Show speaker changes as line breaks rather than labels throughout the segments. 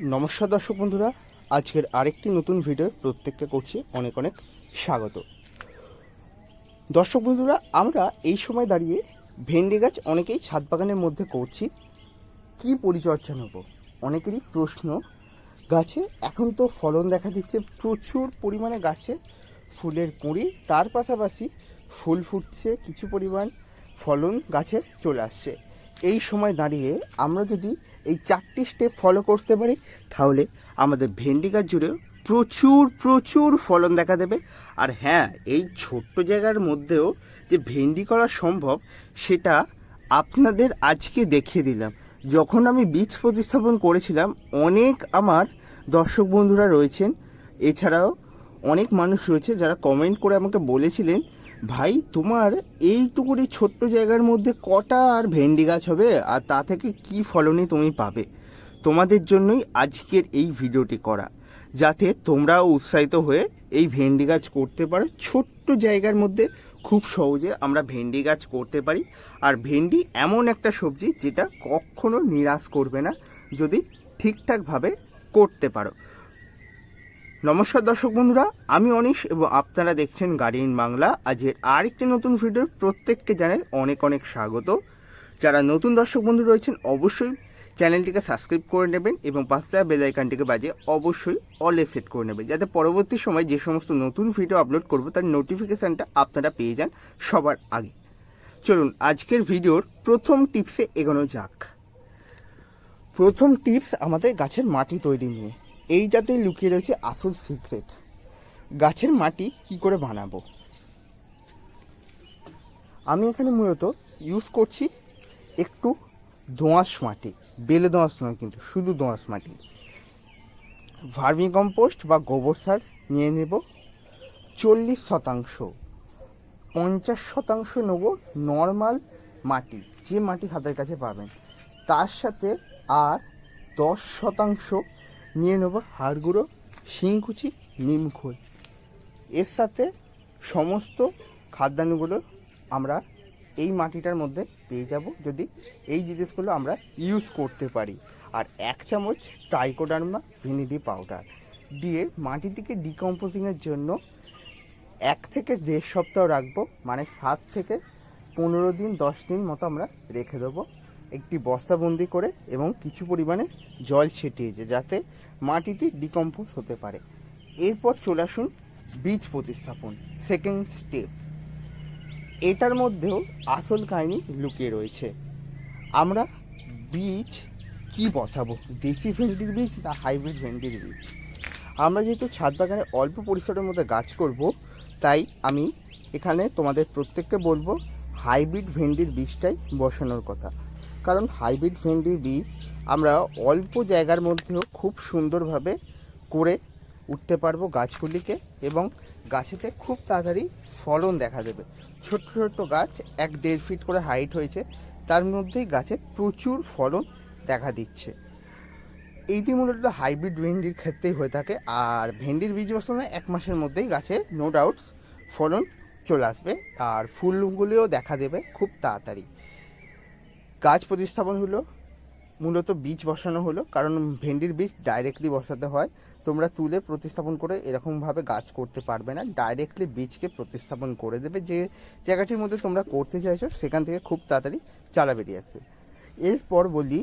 নমস্কার দর্শক বন্ধুরা, আজকের আরেকটি নতুন ভিডিও প্রত্যেককে করছি অনেক অনেক স্বাগত। দর্শক বন্ধুরা, আমরা এই সময় দাঁড়িয়ে ভেন্ডি গাছ অনেকেই ছাদ বাগানের মধ্যে করছি। কি পরিচর্যা নেব? অনেকেরই প্রশ্ন। গাছে এখন তো ফলন দেখা দিচ্ছে, প্রচুর পরিমাণে গাছে ফুলের কুঁড়ি, তার পাশাপাশি ফুল ফুটছে, কিছু পরিমাণ ফলন গাছে চলে আসছে। এই সময় দাঁড়িয়ে আমরা যদি এই চারটি স্টেপ ফলো করতে পারি, তাহলে আমাদের ভেন্ডি গাছ জুড়েও প্রচুর প্রচুর ফলন দেখা দেবে। আর হ্যাঁ এই ছোট্ট জায়গার মধ্যেও যে ভেন্ডি করা সম্ভব, সেটা আপনাদের আজকে দেখিয়ে দিলাম। যখন আমি বীজ প্রতিস্থাপন করেছিলাম, অনেক আমার দর্শক বন্ধুরা রয়েছেন। এছাড়াও অনেক মানুষ রয়েছে যারা কমেন্ট করে আমাকে বলেছিলেন ভাই, তোমার এইটুকুনি ছোট্ট জায়গার মধ্যে কটা আর ভেন্ডি গাছ হবে? আর তা থেকে কি ফলনই তুমি পাবে? তোমাদের জন্যই আজকের এই ভিডিওটি করা। যাতে তোমরাও উৎসাহিত হয়ে এই ভেন্ডি গাছ করতে পারো। ছোট্ট জায়গার মধ্যে খুব সহজে আমরা ভেন্ডি গাছ করতে পারি। আর ভেন্ডি এমন একটা সবজি যেটা কখনো নিরাশ করবে না। যদি ঠিকঠাকভাবে করতে পারো। নমস্কার দর্শক বন্ধুরা, আমি অনিশ এবং আপনারা দেখছেন গার্ডিয়ান বাংলা। আজকের আরেকটি নতুন ভিডিও প্রত্যেককে জানাই অনেক অনেক স্বাগত। যারা নতুন দর্শক বন্ধু রয়েছেন, অবশ্যই চ্যানেলটিকে সাবস্ক্রাইব করে নেবেন এবং পাঁচটা বেল আইকনটিকে বাজে অবশ্যই অলে সেট করে নেবেন, যাতে পরবর্তী সময় যে সমস্ত নতুন ভিডিও আপলোড করব, তার নোটিফিকেশানটা আপনারা পেয়ে যান সবার আগে। চলুন, আজকের ভিডিওর প্রথম টিপসে এগোনো যাক। প্রথম টিপস আমাদের গাছের মাটি তৈরি নিয়ে। এইটাতেই লুকিয়ে রয়েছে আসল সিক্রেট গাছের মাটি কি করে বানাবো? আমি এখানে মূলত ইউজ করছি একটু দোঁয়াশ মাটি, বেলে দোঁয়াশ নয় কিন্তু শুধু দোঁয়াশ মাটি। ভার্মি কম্পোস্ট বা গোবর সার নিয়ে নেব, চল্লিশ শতাংশ, পঞ্চাশ শতাংশ নেব নর্মাল মাটি, যে মাটি হাতের কাছে পাবেন। তার সাথে আর দশ শতাংশ নিয়ে নেব হাড় গুঁড়ো শিংকুচি নিমখোল এর সাথে সমস্ত খাদ্যাণুগুলো আমরা এই মাটিটার মধ্যে পেয়ে যাব। যদি এই জিনিসগুলো আমরা ইউজ করতে পারি। আর এক চামচ ট্রাইকোডার্মা ভিনিডি পাউডার দিয়ে মাটিটিকে ডিকম্পোজিংয়ের জন্য এক থেকে দেড় সপ্তাহ রাখব। মানে সাত থেকে পনেরো দিন, দশ দিন মতো আমরা রেখে দেবো। একটি বস্তাবন্দি করে এবং কিছু পরিমাণে জল ছিটিয়েছে যাতে মাটিটি ডিকম্পোজ হতে পারে। এরপর চলে আসুন বীজ প্রতিস্থাপন সেকেন্ড স্টেপ এটার মধ্যেও আসল কাহিনী লুকিয়ে রয়েছে। আমরা বীজ কি বসাবো, দেশি ভেন্ডির বীজ না হাইব্রিড ভেন্ডির বীজ? আমরা যেহেতু ছাদ বাগানে অল্প পরিসরের মধ্যে গাছ করব, তাই আমি এখানে তোমাদের প্রত্যেককে বলব হাইব্রিড ভেন্ডির বীজটাই বসানোর কথা। কারণ হাইব্রিড ভেন্ডির বীজ আমরা অল্প জায়গার মধ্যেও খুব সুন্দরভাবে করে উঠতে পারব গাছগুলিকে এবং গাছেতে খুব তাড়াতাড়ি ফলন দেখা দেবে। ছোট্ট ছোট্ট গাছ এক দেড় ফিট করে হাইট হয়েছে, তার মধ্যেই গাছে প্রচুর ফলন দেখা দিচ্ছে। এইটি মূলত হাইব্রিড ভেন্ডির ক্ষেত্রেই হয়ে থাকে, আর ভেন্ডির বীজ বসানো এক মাসের মধ্যেই গাছে নো ডাউট ফলন চলে আসবে, আর ফুলগুলিও দেখা দেবে খুব তাড়াতাড়ি। গাছ প্রতিস্থাপন হলো মূলত বীজ বসানো হলো, কারণ ভেন্ডির বীজ ডাইরেক্টলি বসাতে হয়। তোমরা তুলে প্রতিস্থাপন করে এরকমভাবে গাছ করতে পারবে না ডাইরেক্টলি বীজকে প্রতিস্থাপন করে দেবে। যে জায়গাটির মধ্যে তোমরা করতে চাইছো, সেখান থেকে খুব তাড়াতাড়ি চারা বেরিয়ে আসবে। এরপর বলি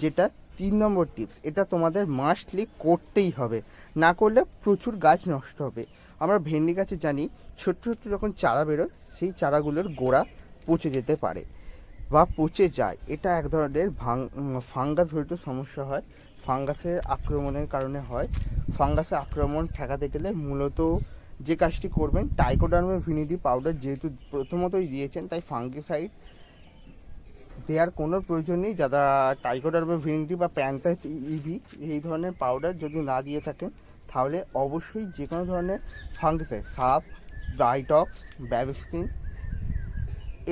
যেটা তিন নম্বর টিপস এটা তোমাদের মাস্টলি করতেই হবে। না করলে প্রচুর গাছ নষ্ট হবে। আমরা ভেন্ডি গাছে জানি, ছোট্ট ছোট্ট যখন চারা বেরোয়, সেই চারাগুলোর গোড়া পচে যেতে পারে। বা পচে যায়, এটা এক ধরনের ভাং ফাঙ্গাস জড়িত সমস্যা হয়। ফাঙ্গাসের আক্রমণের কারণে হয়। ফাঙ্গাসের আক্রমণ ঠেকাতে গেলে মূলত যে কাজটি করবেন, টাইকোডার্মের ভিনিডি পাউডার যেহেতু প্রথমতই দিয়েছেন, তাই ফাঙ্গিসাইড দেওয়ার কোনো প্রয়োজন নেই। যারা টাইকোডার্মের ভিনিডি বা প্যান্টাইট ইভি এই ধরনের পাউডার যদি না দিয়ে থাকেন, তাহলে অবশ্যই যে কোনো ধরনের ফাঙ্গিসাইড, সাপ ডাইটক্স Bavistin,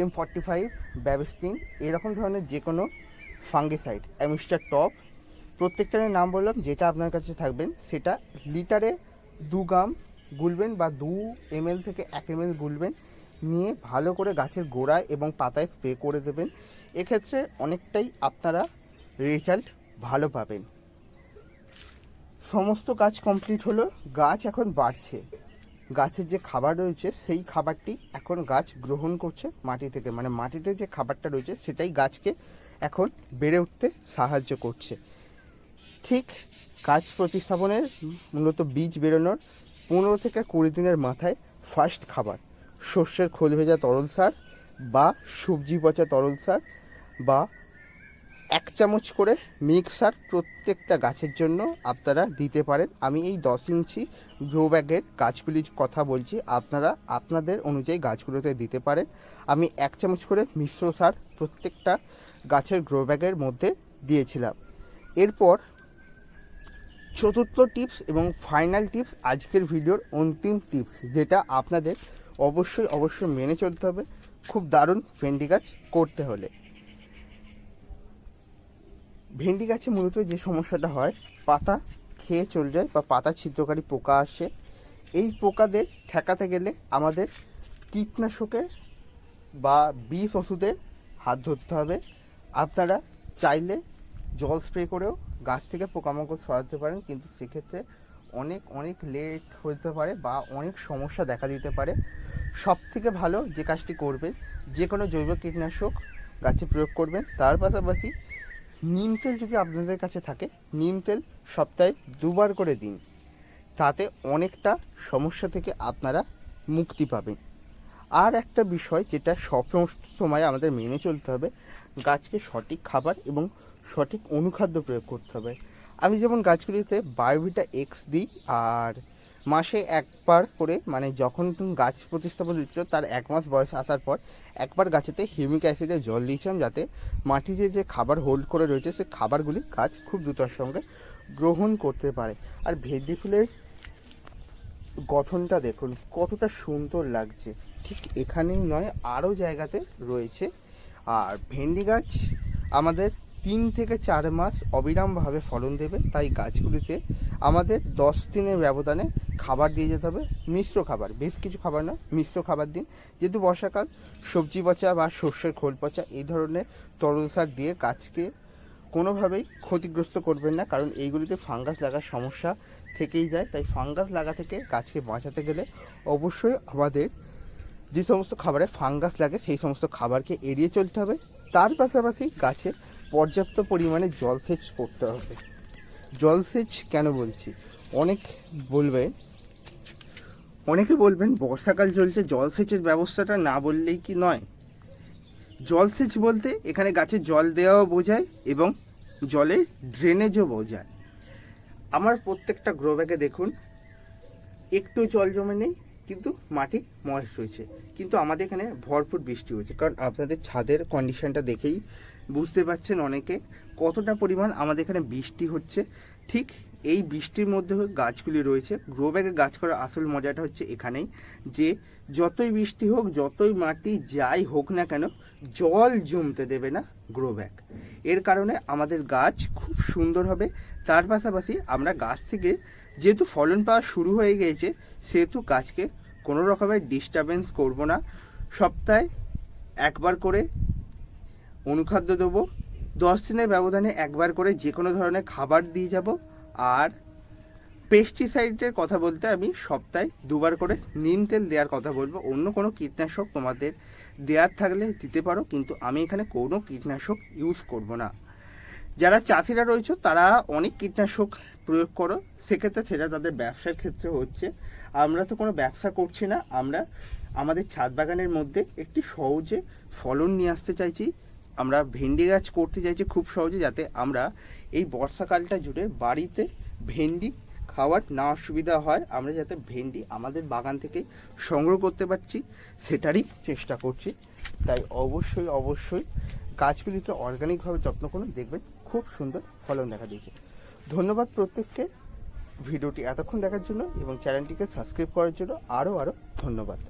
M forty five Bavistin এরকম ধরনের যে কোনো ফাঙ্গিসাইড, অ্যামিস্টার টপ। প্রত্যেকটার নাম বললাম, যেটা আপনার কাছে থাকবেন, সেটা লিটারে দু গ্রাম গুলবেন বা দু এম থেকে এক এম গুলবেন। নিয়ে ভালো করে গাছের গোড়ায় এবং পাতায় স্প্রে করে দেবেন। এক্ষেত্রে অনেকটাই আপনারা রেজাল্ট ভালো পাবেন। সমস্ত কাজ কমপ্লিট হলো, গাছ এখন বাড়ছে। গাছের যে খাবার রয়েছে, সেই খাবারটি এখন গাছ গ্রহণ করছে মাটি থেকে। মানে মাটিতে যে খাবারটা রয়েছে, সেটাই গাছকে এখন বেড়ে উঠতে সাহায্য করছে। ঠিক গাছ প্রতিস্থাপনের মূলত বীজ বেরোনোর পনেরো থেকে কুড়ি দিনের মাথায় ফার্স্ট খাবার। শস্যের খোল ভেজা তরল সার বা সবজি পচা তরল সার বা এক চামচ করে মিক্সার প্রত্যেকটা গাছের জন্য আপনারা দিতে পারেন। আমি এই দশ ইঞ্চি গ্রো ব্যাগের গাছগুলির কথা বলছি। আপনারা আপনাদের অনুযায়ী গাছগুলোতে দিতে পারেন। আমি এক চামচ করে মিশ্র সার প্রত্যেকটা গাছের গ্রো ব্যাগের মধ্যে দিয়েছিলাম। এরপর চতুর্থ টিপস এবং ফাইনাল টিপস আজকের ভিডিওর অন্তিম টিপস, যেটা আপনাদের অবশ্যই অবশ্যই মেনে চলতে হবে। খুব দারুণ ভেন্ডি গাছ করতে হলে। ভেন্ডি গাছে মূলত যে সমস্যাটা হয়, পাতা খেয়ে চলে যায় বা পাতা ছিদ্রকারী পোকা আসে। এই পোকাদের ঠেকাতে গেলে আমাদের কীটনাশকের বা বিষ ওষুধের হাত ধরতে হবে। আপনারা চাইলে জল স্প্রে করেও গাছ থেকে পোকামাকড় সরাতে পারেন, কিন্তু সেক্ষেত্রে অনেক অনেক লেট হতে পারে বা অনেক সমস্যা দেখা দিতে পারে। সব থেকে ভালো যে কাজটি করবেন, যে কোনো জৈব কীটনাশক গাছে প্রয়োগ করবেন। তার পাশাপাশি নিম তেল যদি আপনাদের কাছে থাকে, নিম তেল সপ্তাহে দুবার করে দিন। তাতে অনেকটা সমস্যা থেকে আপনারা মুক্তি পাবেন। আর একটা বিষয় যেটা সব সময় আমাদের মেনে চলতে হবে, গাছকে সঠিক খাবার এবং সঠিক অনুখাদ্য প্রয়োগ করতে হবে। আমি যেমন গাছগুলিতে বায়োভিটা এক্স দিই, আর মাসে একবার করে মানে যখন তুমি গাছ প্রতিস্থাপন দিচ্ছ, তার এক মাস বয়স আসার পর একবার গাছেতে হিউমিক অ্যাসিডে জল দিয়েছিলাম যাতে মাটিতে যে খাবার হোল্ড করে রয়েছে সেই খাবারগুলি গাছ খুব দ্রুতর সঙ্গে গ্রহণ করতে পারে। আর ভেন্ডি ফুলের গঠনটা দেখুন, কতটা সুন্দর লাগছে। ঠিক এখানেই নয়, আরও জায়গাতে রয়েছে। আর ভেন্ডি গাছ আমাদের তিন থেকে চার মাস অবিরামভাবে ফলন দেবে, তাই গাছগুলিতে আমাদের দশ দিনের ব্যবধানে খাবার দিয়ে যেতে হবে, মিশ্র খাবার, বেশ কিছু খাবার না মিশ্র খাবার দিন। যেহেতু বর্ষাকাল, সবজি পচা বা শস্যের খোল পচা, এই ধরনের তরল সার দিয়ে গাছকে কোনোভাবেই ক্ষতিগ্রস্ত করবেন না, কারণ এইগুলিতে ফাঙ্গাস লাগার সমস্যা থেকেই যায়। তাই ফাঙ্গাস লাগা থেকে গাছকে বাঁচাতে গেলে অবশ্যই আমাদের যে সমস্ত খাবারে ফাঙ্গাস লাগে, সেই সমস্ত খাবারকে এড়িয়ে চলতে হবে। তার পাশাপাশি গাছে পর্যাপ্ত পরিমাণে জলসেচ করতে হবে। জলসেচ কেন বলছি? অনেক বলবে অনেকে বলবেন বর্ষাকাল চলছে জলসেচের ব্যবস্থাটা না বললেই কি নয়? জলসেচ বলতে এখানে গাছে জল দেওয়াও বোঝায় এবং জলে ড্রেনেজও বোঝায়। আমার প্রত্যেকটা গ্রো ব্যাগে দেখুন, একটু জল জমে নেই, কিন্তু মাটি ময়েস রয়েছে কিন্তু আমাদের এখানে ভরপুর বৃষ্টি হয়েছে। কারণ আপনাদের ছাদের কন্ডিশনটা দেখেই বুঝতে পারছেন অনেকে কতটা পরিমাণ আমাদের এখানে বৃষ্টি হচ্ছে। ঠিক এই বৃষ্টির মধ্যে গাছগুলি রয়েছে। গ্রো ব্যাগে গাছ করার আসল মজাটা হচ্ছে এখানেই যে, যতই বৃষ্টি হোক, যতই মাটি যাই হোক না কেন, জল জমতে দেবে না গ্রো ব্যাগ এর কারণে আমাদের গাছ খুব সুন্দর হবে। তার পাশাপাশি আমরা গাছ থেকে যেহেতু ফলন পাওয়া শুরু হয়ে গিয়েছে, সেহেতু গাছকে কোনো রকমের ডিস্টারবেন্স করব না। সপ্তাহে একবার করে অনুখাদ্য দেবো। দশ দিনের ব্যবধানে একবার করে যে কোনো ধরনের খাবার দিয়ে যাব। আর পেস্টিসাইডের কথা বলতে আমি সপ্তাহে দুবার করে নিম তেল দেওয়ার কথা বলব। অন্য কোনো কীটনাশক তোমাদের দেওয়ার থাকলে দিতে পারো, কিন্তু আমি এখানে কোনো কীটনাশক ইউজ করব না। যারা চাষিরা রয়েছে, তারা অনেক কীটনাশক প্রয়োগ করো। সেক্ষেত্রে সেটা তাদের ব্যবসার ক্ষেত্রে হচ্ছে। আমরা তো কোনো ব্যবসা করছি না, আমরা আমাদের ছাদ বাগানের মধ্যে একটি সহজে ফলন নিয়ে আসতে চাইছি। আমরা ভেন্ডি গাছ করতে চাইছি খুব সহজে, যাতে আমরা এই বর্ষাকালটা জুড়ে বাড়িতে ভেন্ডি খাওয়ার না অসুবিধা হয়। আমরা যাতে ভেন্ডি আমাদের বাগান থেকে সংগ্রহ করতে পারছি, সেটারই চেষ্টা করছি। তাই অবশ্যই অবশ্যই গাছগুলিকে অর্গানিকভাবে যত্ন করুন, দেখবেন খুব সুন্দর ফলন দেখা দিয়েছে। ধন্যবাদ প্রত্যেককে ভিডিওটি এতক্ষণ দেখার জন্য এবং চ্যানেলটিকে সাবস্ক্রাইব করার জন্য আরও আরও ধন্যবাদ।